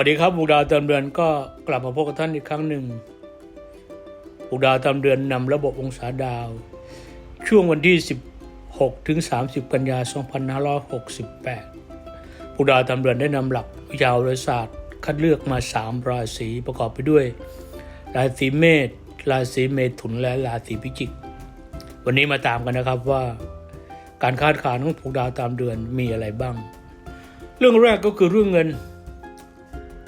วัสดีครับบุกดาวตามเดือนก็กลับมาพบกับท่านอีกครั้งหนึ่งบุกดาวตามเดือนนำระบบองศาดาว ช่วงวันที่ 16 ถึง 30 กันยายน2568บุกดาวตามเดือนได้นำหลักวิชาวิทยาศาสตร์ คัดเลือกมา 3 ราศีประกอบไปด้วย ราศีเมษราศีเมถุนและราศีพิจิก วันนี้มาตามกันนะครับว่า การคาดการณ์ของผูกดาวตามเดือนมีอะไรบ้าง เรื่องแรกก็คือเรื่องเงิน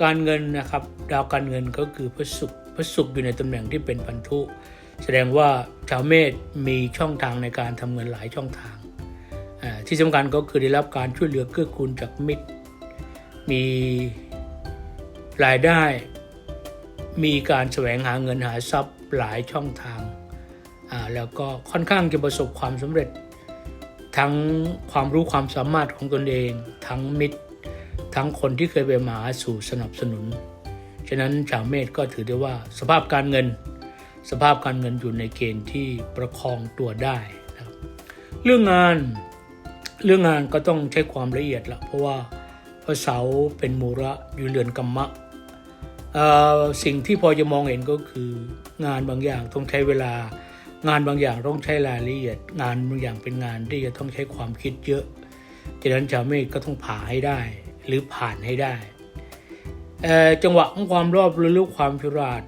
การเงินนะครับดาวการเงินก็คือพระศุกร์พระศุกร์อยู่ในตำแหน่งที่เป็นพันธุ แสดงว่าชาวเมษมีช่องทางในการทำเงินหลายช่องทาง ที่สำคัญก็คือได้รับการช่วยเหลือเกื้อกูลจากมิตร มีรายได้ มีการแสวงหาเงินหาทรัพย์หลายช่องทาง แล้วก็ค่อนข้างจะประสบความสำเร็จ ทั้งความรู้ความสามารถของตนเอง ทั้งมิตร ทั้งคนที่เคยไปมาหาสู่สนับสนุน ฉะนั้นชาวเมษก็ถือได้ว่าสภาพการเงิน สภาพการเงินอยู่ในเกณฑ์ที่ประคองตัวได้นะครับเรื่องงานเรื่องงานก็ต้องใช้ความละเอียดละเพราะว่าพระเสาเป็นมูระอยู่เรือนกรรมะสิ่งที่พอจะมองเห็นก็คืองานบางอย่างต้องใช้เวลา งานบางอย่างต้องใช้รายละเอียด งานบางอย่างเป็นงานที่จะต้องใช้ความคิดเยอะฉะนั้นชาวเมษก็ต้องผ่าให้ได้ หรือผ่านให้ได้ จังหวะของความรอบรู้ความฉลาด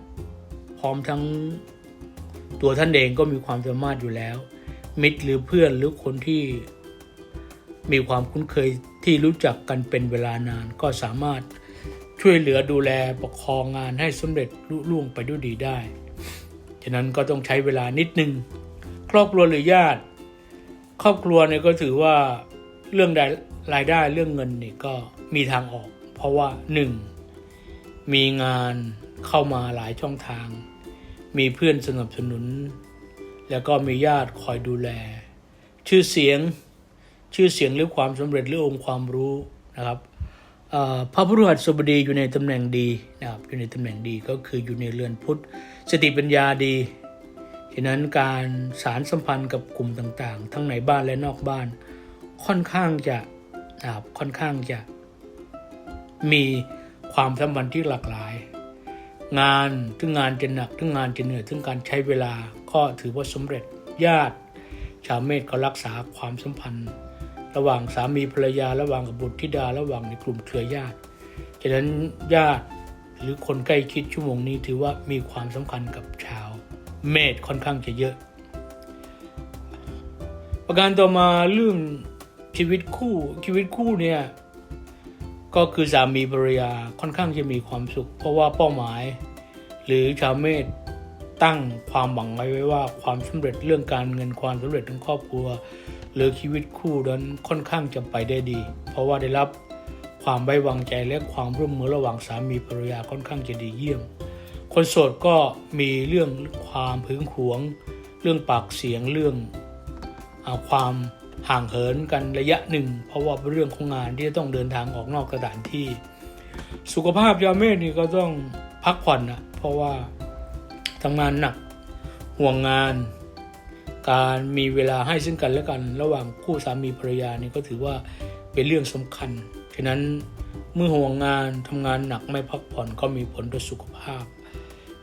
พร้อมทั้งตัวท่านเองก็มีความสามารถอยู่แล้ว มิตรหรือเพื่อนหรือคนที่มีความคุ้นเคยที่รู้จักกันเป็นเวลานานก็สามารถช่วยเหลือดูแลประคองงานให้สำเร็จลุล่วงไปด้วยดีได้ ฉะนั้นก็ต้องใช้เวลานิดนึง ครอบครัวหรือญาติ ครอบครัวเนี่ยก็ถือว่าเรื่องรายได้เรื่องเงินนี่ก็ มีทางออก เพราะว่าหนึ่งมีงานเข้ามาหลายช่องทาง มีเพื่อนสนับสนุน แล้วก็มีญาติคอยดูแล ชื่อเสียงชื่อเสียงหรือความสำเร็จหรือองค์ความรู้นะครับพระพฤหัสบดีอยู่ในตำแหน่งดีนะครับอยู่ในตำแหน่งดีก็คืออยู่ในเรือนพุทธสติปัญญาดีฉะนั้นการสารสัมพันธ์กับกลุ่มต่างๆ ทั้งในบ้านและนอกบ้าน ค่อนข้างจะนะครับค่อนข้างจะ มีความสัมพันธ์ที่หลากหลาย งานถึงงานจะหนักถึงงานจะเหนื่อยถึงการใช้เวลาก็ถือว่าสำเร็จญาติ ชาวเมษก็รักษาความสัมพันธ์ ระหว่างสามีภรรยาระหว่างกับบุตรธิดาระหว่างในกลุ่มเครือญาติฉะนั้นญาติหรือคนใกล้ชิดชั่วโมงนี้ถือว่ามีความสำคัญกับชาว เมษค่อนข้างจะเยอะ ประการต่อมาเรื่องชีวิตคู่ชีวิตคู่เนี่ย ก็คือสามีภรรยาค่อนข้างจะมีความสุข เพราะว่าเป้าหมาย หรือชาวเมษตั้งความหวังไว้ไว้ว่าความสำเร็จเรื่องการเงินความสำเร็จของครอบครัว หรือชีวิตคู่นั้นค่อนข้างจะไปได้ดี เพราะว่าได้รับความไว้วางใจและความร่วมมือระหว่างสามีภรรยาค่อนข้างจะดีเยี่ยม คนโสดก็มีเรื่องความพึงหวง เรื่องปากเสียงเรื่องอความ ห่างเหินกันระยะหนึ่ง เพราะว่าเรื่องของงานที่จะต้องเดินทางออกนอกสถานที่ สุขภาพยาเมษนี่ก็ต้องพักผ่อนนะเพราะว่าทำงานหนักห่วงงาน การมีเวลาให้ซึ่งกันและกัน ระหว่างคู่สามีภรรยานี่ก็ถือว่าเป็นเรื่องสำคัญฉะนั้นเมื่อห่วงงานทำงานหนักไม่พักผ่อนก็มีผลต่อสุขภาพ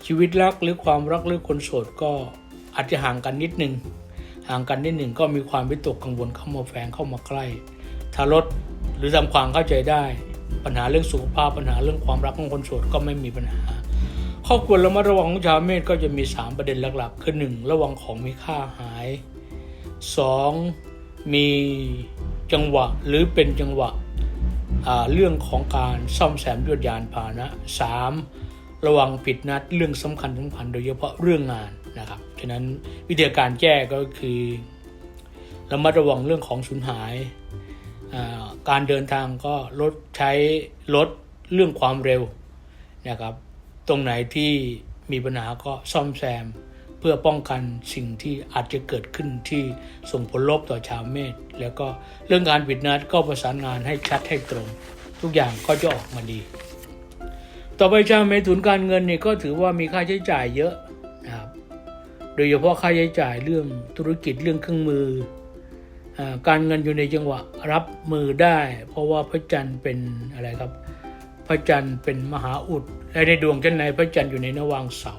ชีวิตรักหรือความรักหรือคนโสดก็อาจจะห่างกันนิดนึง ห่างกันนิดหนึ่งก็มีความวิตกกังวลเข้ามาแฝงเข้ามาใกล้ถ้าลดหรือทำความเข้าใจได้ ปัญหาเรื่องสุขภาพปัญหาเรื่องความรักของคนโสดก็ไม่มีปัญหาครอบครัวระมัดระวังของชาวเมษก็จะมี 3 ประเด็นหลักๆ คือ 1. ระวังของมีค่าหาย 2. มีจังหวะหรือเป็นจังหวะเรื่องของการซ่อมแซมยวดยานพาหนะ 3. ระวังผิดนัดเรื่องสำคัญสำคัญโดยเฉพาะเรื่องงานนะครับ ฉะนั้นวิธีการแก้ก็คือระมัดระวังเรื่องของสูญหาย การเดินทางก็ลดใช้ลดเรื่องความเร็วนะครับ ตรงไหนที่มีปัญหาก็ซ่อมแซม เพื่อป้องกันสิ่งที่อาจจะเกิดขึ้นที่ส่งผลลบต่อชาวเมษแล้วก็เรื่องการผิดนัดก็ประสานงานให้ชัดให้ตรง ทุกอย่างก็จะออกมาดี ต่อไปชาวเมถุนการเงินเนี่ยก็ถือว่ามีค่าใช้จ่ายเยอะ ดยเฉพาะค่าใช้จ่ายเรื่องธุรกิจเรื่องเครื่องมืออการเงินอยู่ในจังหวะรับมือได้ เพราะว่าพระจันทร์เป็นอะไรครับ พระจันทร์เป็นมหาอุดและในดวงจันทร์ในพระจันทร์อยู่ในนวางเสา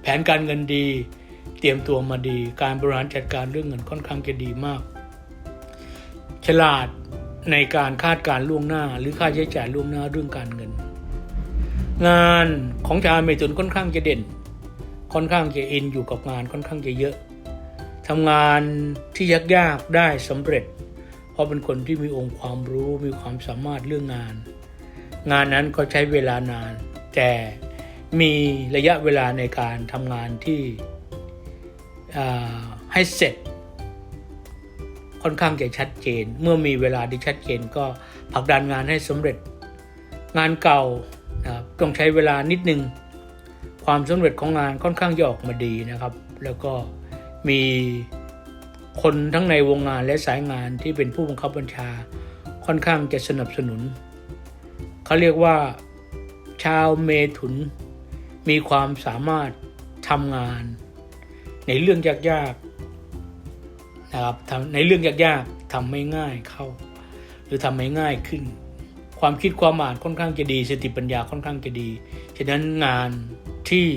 แผนการเงินดี เตรียมตัวมาดี การบริหารจัดการเรื่องเงินค่อนข้างจะดีมาก ฉลาดในการคาดการล่วงหน้า หรือค่าใช้จ่ายล่วงหน้าเรื่องการเงิน งานของชาวเมถุนค่อนข้างจะเด่น ค่อนข้างจะอินอยู่กับงานค่อนข้างจะเยอะทำงานที่ยากๆได้สำเร็จ เพราะเป็นคนที่มีองค์ความรู้มีความสามารถเรื่องงาน งานนั้นก็ใช้เวลานาน แต่มีระยะเวลาในการทำงานที่ให้เสร็จ ค่อนข้างจะชัดเจน เมื่อมีเวลาที่ชัดเจนก็ผลักดันงานให้สำเร็จ งานเก่านะต้องใช้เวลานิดนึง ความสำเร็จของงานค่อนข้างจะออกมาดีนะครับ แล้วก็มีคนทั้งในวงงานและสายงานที่เป็นผู้บังคับบัญชาค่อนข้างจะสนับสนุน เขาเรียกว่าชาวเมถุน มีความสามารถทำงาน ในเรื่องยากๆนะครับในเรื่องยากๆทำไม่ง่ายเข้า หรือทำให้ง่ายขึ้น ความคิดความอ่านค่อนข้างจะดีสติปัญญาค่อนข้างจะดีฉะนั้นงาน ที่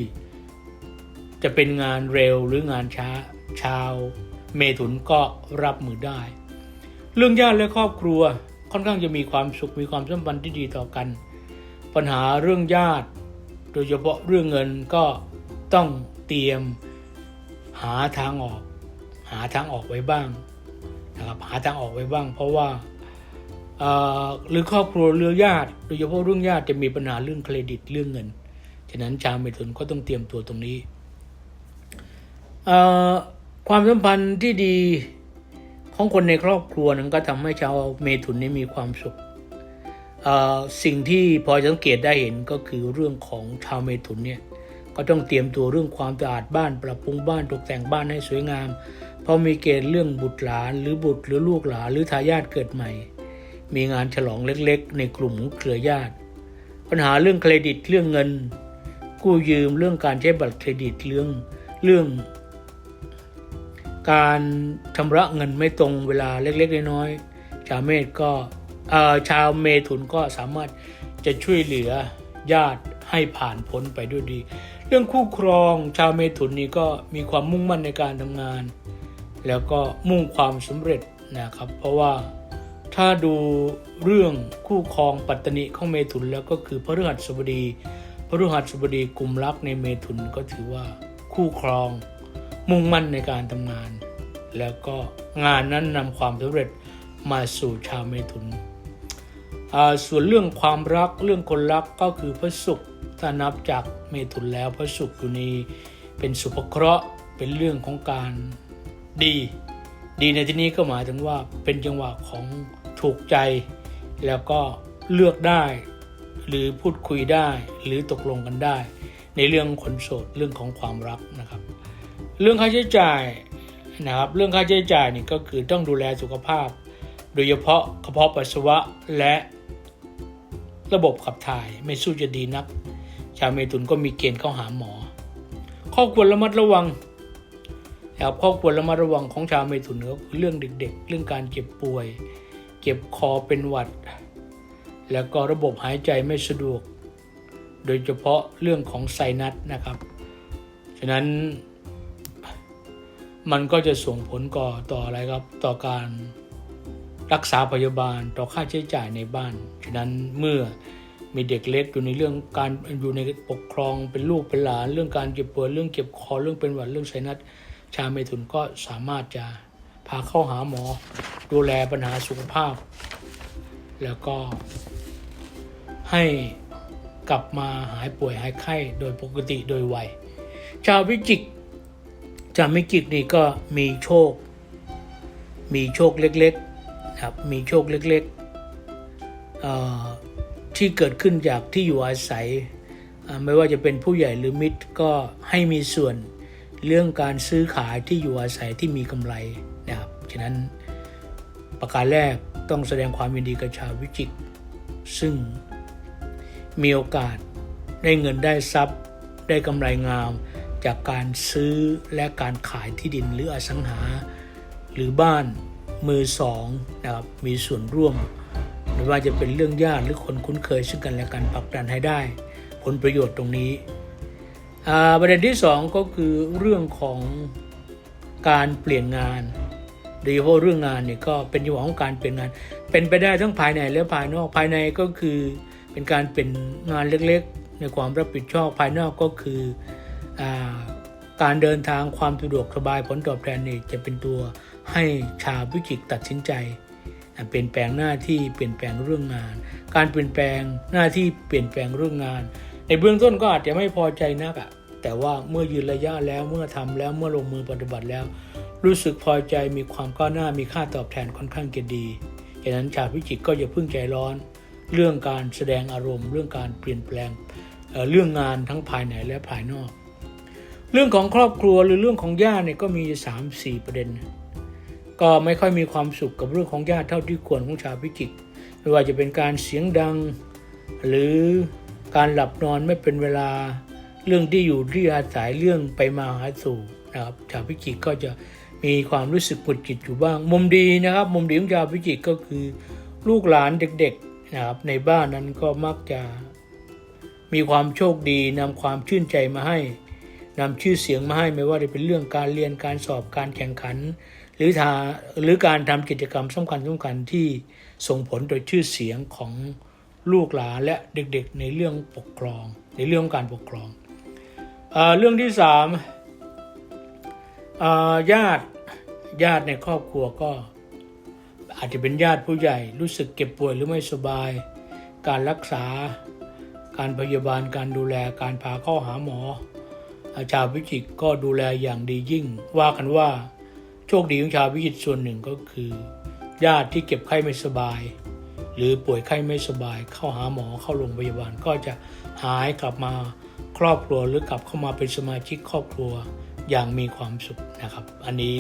จะเป็นงานเร็วหรืองานช้าชาวเมถุนก็รับมือได้ เรื่องญาติและครอบครัวค่อนข้างจะมีความสุขมีความสัมพันธ์ที่ดีต่อกัน ปัญหาเรื่องญาติ โดยเฉพาะเรื่องเงินก็ต้องเตรียมหาทางออก หาทางออกไว้บ้างนะครับหาทางออกไว้บ้าง เพราะว่าหรือครอบครัวเรื่องญาติ โดยเฉพาะเรื่องญาติจะมีปัญหาเรื่องเครดิตเรื่องเงิน ฉะนั้นชาวเมถุนก็ต้องเตรียมตัวตรงนี้ความสัมพันธ์ที่ดีของคนในครอบครัวนั้นก็ทำให้ชาวเมถุนนี้มีความสุขสิ่งที่พอสังเกตได้เห็นก็คือเรื่องของชาวเมถุนเนี่ยก็ต้องเตรียมตัวเรื่องความสะอาดบ้านปรับปรุงบ้านตกแต่งบ้านให้สวยงาม เพราะมีเกณฑ์เรื่องบุตรหลาน หรือบุตรหรือลูกหลานหรือทายาทเกิดใหม่ มีงานฉลองเล็กๆ ในกลุ่มของเครือญาติ ปัญหาเรื่องเครดิตเรื่องเงิน กู้ยืมเรื่องการใช้บัตรเครดิตเรื่องเรื่อง การชำระเงินไม่ตรงเวลาเล็กๆน้อยๆชาวเมธก็ชาวเมถุนก็สามารถจะช่วยเหลือญาติให้ผ่านพ้นไปด้วยดี เรื่องคู่ครองชาวเมถุนนี่ก็มีความมุ่งมั่นในการทำงาน แล้วก็มุ่งความสำเร็จนะครับ เพราะว่าถ้าดูเรื่องคู่ครองปัตตนิของเมถุนแล้วก็คือพระฤหัสบดี พฤหัสบดีกลุ่มรักในเมถุนก็ถือว่าคู่ครอง มุ่งมั่นในการทำงาน แล้วก็งานนั้นนำความสำเร็จมาสู่ชาวเมถุน ส่วนเรื่องความรักเรื่องคนรักก็คือพระศุกร์ถ้านับจากเมถุนแล้วพระศุกร์อยู่ในเป็นสุภเคราะห์เป็นเรื่องของการดี ดีในที่นี้ก็หมายถึงว่าเป็นจังหวะของถูกใจ แล้วก็เลือกได้ หรือพูดคุยได้ หรือตกลงกันได้ ในเรื่องขนโสดเรื่องของความรักนะครับ เรื่องค่าใช้จ่ายนะครับเรื่องค่าใช้จ่ายนี่ก็คือต้องดูแลสุขภาพ โดยเฉพาะกระเพาะปัสสาวะและระบบขับถ่ายไม่สู้จะดีนัก ชาวเมถุนก็มีเกณฑ์เข้าหาหมอ ข้อควรระมัดระวังนะครับข้อควรระมัดระวังของชาวเมถุนก็คือเรื่องเด็กๆ เรื่องการเจ็บป่วย เจ็บคอเป็นหวัด แล้วก็ระบบหายใจไม่สะดวก โดยเฉพาะเรื่องของไซนัสนะครับ ฉะนั้นมันก็จะส่งผลก่อต่ออะไรครับต่อการรักษาพยาบาลต่อค่าใช้จ่ายในบ้าน ฉะนั้นเมื่อมีเด็กเล็กอยู่ในเรื่องการอยู่ในปกครองเป็นลูกเป็นหลาน เรื่องการเจ็บปวยเรื่องเจ็บคอเรื่องเป็นหวัดเรื่องไซนัสชาวเมถุนก็สามารถจะพาเข้าหาหมอ ดูแลปัญหาสุขภาพ แล้วก็ ให้กลับมาหายป่วยหายไข้โดยปกติโดยไวชาวพิจิกจามิจิกนี่ก็มีโชค มีโชคเล็กๆนะครับมีโชคเล็กๆที่เกิดขึ้นจากที่อยู่อาศัย ไม่ว่าจะเป็นผู้ใหญ่หรือมิตรก็ให้มีส่วนเรื่องการซื้อขายที่อยู่อาศัยที่มีกำไรนะครับฉะนั้นประการแรกต้องแสดงความยินดีกับชาววิจิกซึ่ง มีโอกาสได้เงินได้ทรัพย์ ได้กำไรงาม จากการซื้อและการขายที่ดินหรืออสังหา หรือบ้านมือสองนะครับมีส่วนร่วมไม่ว่าจะเป็นเรื่องญาติหรือคนคุ้นเคยซึ่งกันและกันผลักดันให้ได้ ผลประโยชน์ตรงนี้ประเด็นที่สองก็คือเรื่องของการเปลี่ยนงานโดยเฉพาะเรื่องงานเนี่ยก็เป็นจังหวะของการเปลี่ยนงาน เป็นไปได้ทั้งภายในและภายนอกภายในก็คือ เป็นการเป็นงานเล็กๆ ในความรับผิดชอบภายนอกก็คืออการเดินทางความสะดวกสบายผลตอบแทนนี่จะเป็นตัวให้ชาวพิจิกตัดสินใจ เปลี่ยนแปลงหน้าที่เปลี่ยนแปลงเรื่องงาน การเปลี่ยนแปลงหน้าที่เปลี่ยนแปลงเรื่องงาน ในเบื้องต้นก็อาจจะไม่พอใจนักอะแต่ว่าเมื่อยืนระยะแล้วเมื่อทำแล้วเมื่อลงมือปฏิบัติแล้ว รู้สึกพอใจมีความก้าวหน้ามีค่าตอบแทนค่อนข้างจะดีดังนั้นชาวพิจิกก็อย่าเพิ่งใจร้อน เรื่องการแสดงอารมณ์ เรื่องการเปลี่ยนแปลงเเรื่องงานทั้งภายในและภายนอก เรื่องของครอบครัวหรือเรื่องของญาติเนี่ยก็มี 3-4 ประเด็น ก็ไม่ค่อยมีความสุขกับเรื่องของญาติเท่าที่ควรของชาวพิจิกไม่ว่าจะเป็นการเสียงดัง หรือการหลับนอนไม่เป็นเวลาเรื่องที่อยู่ที่อาศัยเรื่องไปมาหาสู่นะครับชาวพิจิกก็จะมีความรู้สึกปวดจิตอยู่บ้าง มุมดีนะครับ มุมดีของชาวพิจิกก็คือ ลูกหลานเด็ก นะครับในบ้านนั้นก็มักจะมีความโชคดีนำความชื่นใจมาให้นำชื่อเสียงมาให้ไม่ว่าจะเป็นเรื่องการเรียนการสอบการแข่งขัน หรือทาหรือการทำกิจกรรมสำคัญสำคัญที่ส่งผลต่อชื่อเสียงของลูกหลานและเด็กๆในเรื่องปกครอง ในเรื่องการปกครองเอเรื่องที่สามญาติญาติในครอบครัวก็ อาจจะเป็นญาติผู้ใหญ่รู้สึกเก็บป่วยหรือไม่สบาย การรักษา การพยาบาลการดูแลการพาเข้าหาหมอ อาชาวพิจิตก็ดูแลอย่างดียิ่ง ว่ากันว่า โชคดีของชาวพิจิตส่วนหนึ่งก็คือ ญาติที่เก็บไข้ไม่สบาย หรือป่วยไข้ไม่สบาย เข้าหาหมอเข้าโรงพยาบาลก็จะหายกลับมาครอบครัวหรือกลับเข้ามาเป็นสมาชิกครอบครัวอย่างมีความสุขนะครับ อันนี้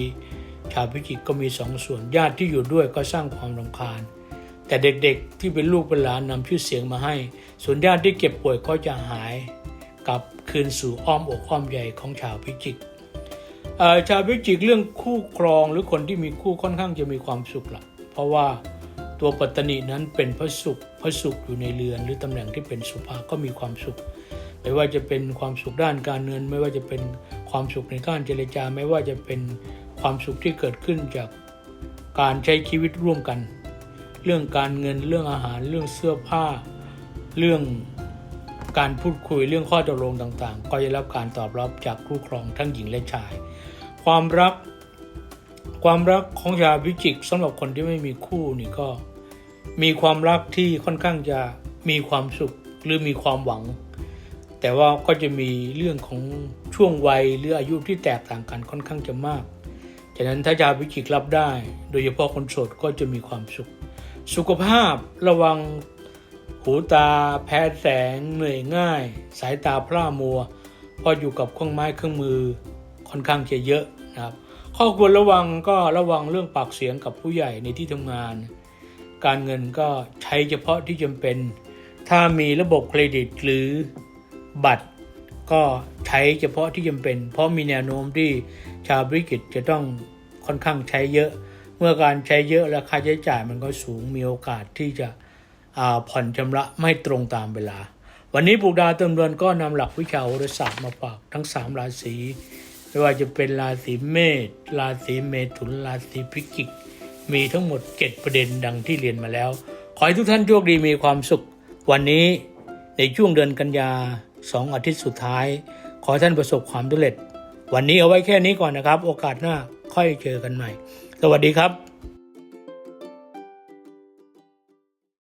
ชาวพิจิตรก็มีสองส่วนญาติที่อยู่ด้วยก็สร้างความรำคาญ แต่เด็กๆที่เป็นลูกเป็นหลานนำชื่อเสียงมาให้ ส่วนญาติที่เก็บป่วยก็จะหายกลับคืนสู่อ้อมอกอ้อมใหญ่ของชาวพิจิตรชาวพิจิกเรื่องคู่ครองหรือคนที่มีคู่ค่อนข้างจะมีความสุขละเพราะว่าตัวปัตตนีนั้นเป็นพระสุขพระสุขอยู่ในเรือนหรือตำแหน่งที่เป็นสุภาก็มีความสุข ไม่ว่าจะเป็นความสุขด้านการเงิน ไม่ว่าจะเป็นความสุขในการเจรจา ไม่ว่าจะเป็น ความสุขที่เกิดขึ้นจากการใช้ชีวิตร่วมกัน เรื่องการเงินเรื่องอาหารเรื่องเสื้อผ้า เรื่องการพูดคุยเรื่องข้อตกลงต่างๆ ก็ได้รับการตอบรับจากคู่ครองทั้งหญิงและชาย ความรัก ความรักของชาวพิจิกสำหรับคนที่ไม่มีคู่นี่ก็มีความรักที่ค่อนข้างจะมีความสุขหรือมีความหวัง แต่ว่าก็จะมีเรื่องของช่วงวัยหรืออายุที่แตกต่างกันค่อนข้างจะมาก ฉะนั้นถ้าชาวิจิกรับได้ โดยเฉพาะคนโสดก็จะมีความสุข สุขภาพระวังหูตาแพ้แสงเหนื่อยง่าย สายตาพร่ามัวพราะอยู่กับเครื่องไม้เครื่องมือค่อนข้างจะเยอะนะครับข้อควรระวังก็ระวังเรื่องปากเสียงกับผู้ใหญ่ในที่ทำงาน การเงินก็ใช้เฉพาะที่จำเป็น ถ้ามีระบบเครดิตหรือบัตร ก็ใช้เฉพาะที่จำเป็น เพราะมีแนวโน้มที่ ชาวบริกิตจะต้องค่อนข้างใช้เยอะ เมื่อการใช้เยอะและค่าใช้จ่ายมันก็สูงมีโอกาสที่จะผ่อนชำระไม่ตรงตามเวลา วันนี้ปลูกดาเติมเดือนก็นำหลักวิชาโหราศาสตร์มาฝากทั้ง 3 ราศีไม่ว่าจะเป็นราศีเมษราศีเมถุนราศีพิจิก มีทั้งหมด 7 ประเด็นดังที่เรียนมาแล้ว ขอให้ทุกท่านโชคดีมีความสุข วันนี้ในช่วงเดือนกันยาสองอาทิตย์สุดท้าย ขอท่านประสบความสำเร็จ วันนี้เอาไว้แค่นี้ก่อนนะครับ โอกาสหน้าค่อยเจอกันใหม่ สวัสดีครับ